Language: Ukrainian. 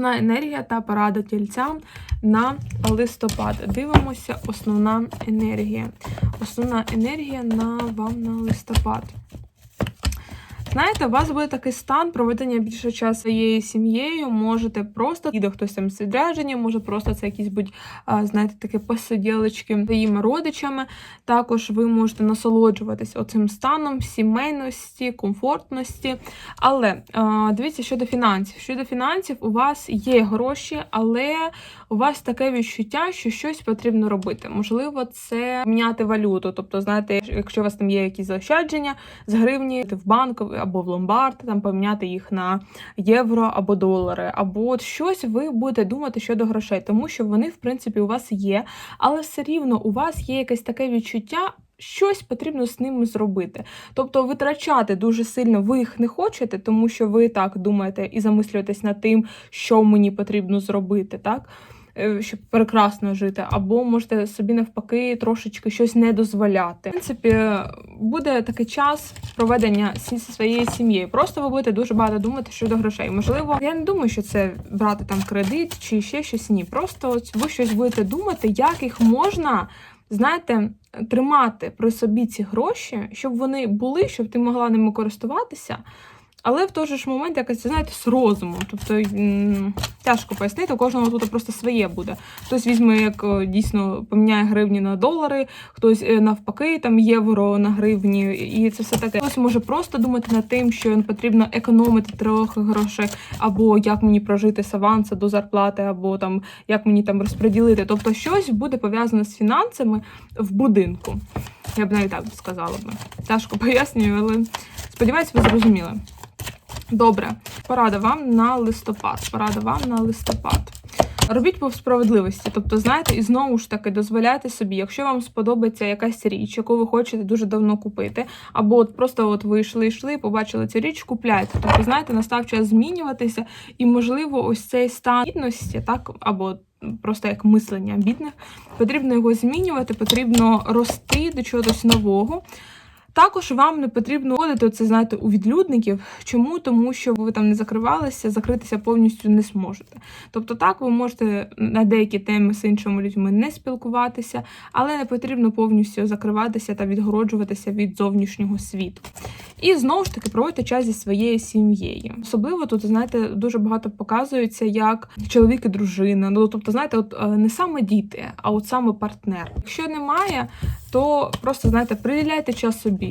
Основна енергія та порада тільцям на листопад. Дивимося, основна енергія. Основна енергія на вам на листопад. Знаєте, у вас буде такий стан проведення більше часу своєю сім'єю. Можете просто іде хтось там з відрядження, може просто це якісь будь, знаєте, такі посиділочки своїми родичами. Також ви можете насолоджуватись оцим станом сімейності, комфортності. Але дивіться щодо фінансів. Щодо фінансів, у вас є гроші, але у вас таке відчуття, що щось потрібно робити. Можливо, це міняти валюту. Тобто, знаєте, якщо у вас там є якісь заощадження з гривні в банк або в ломбард, там поміняти їх на євро або долари, або от щось ви будете думати щодо грошей, тому що вони, в принципі, у вас є, але все рівно у вас є якесь таке відчуття. Щось потрібно з ними зробити. Тобто витрачати дуже сильно ви їх не хочете, тому що ви так думаєте і замислюєтесь над тим, що мені потрібно зробити, так? Е, Щоб прекрасно жити, або можете собі навпаки трошечки щось не дозволяти. В принципі, буде такий час проведення зі своєю сім'єю. Просто ви будете дуже багато думати щодо грошей. Можливо, я не думаю, що це брати там кредит чи ще щось. Ні. Просто ви щось будете думати, як їх можна, знаєте, тримати при собі ці гроші, щоб вони були, щоб ти могла ними користуватися. Але в той же ж момент якось, знаєте, з розумом. Тобто тяжко пояснити, у кожного тут просто своє буде. Хтось візьме, як дійсно поміняє гривні на долари, хтось е, навпаки, там євро на гривні, і це все таке. Хтось може просто думати над тим, що потрібно економити трохи грошей, або як мені прожити з аванса до зарплати, або там як мені там розподілити. Тобто щось буде пов'язане з фінансами в будинку. Я б навіть так сказала би. Тяжко пояснюю, але сподіваюсь, ви зрозуміли. Добре, порада вам на листопад. Порада вам на листопад. Робіть по справедливості, тобто, знаєте, і знову ж таки дозволяйте собі, якщо вам сподобається якась річ, яку ви хочете дуже давно купити, або от просто от ви йшли, йшли, побачили цю річ, купляйте. Тобто, знаєте, настав час змінюватися, і можливо, ось цей стан бідності, так або просто як мислення бідних, потрібно його змінювати, потрібно рости до чогось нового. Також вам не потрібно ходити це, знаєте, у відлюдників. Чому? Тому що ви там не закривалися, закритися повністю не зможете. Тобто, так ви можете на деякі теми з іншими людьми не спілкуватися, але не потрібно повністю закриватися та відгороджуватися від зовнішнього світу. І знову ж таки проводьте час зі своєю сім'єю. Особливо тут, знаєте, дуже багато показується, як чоловік і дружина. Ну тобто, знаєте, от е, не саме діти, а от саме партнер. Якщо немає, то просто знаєте, приділяйте час собі.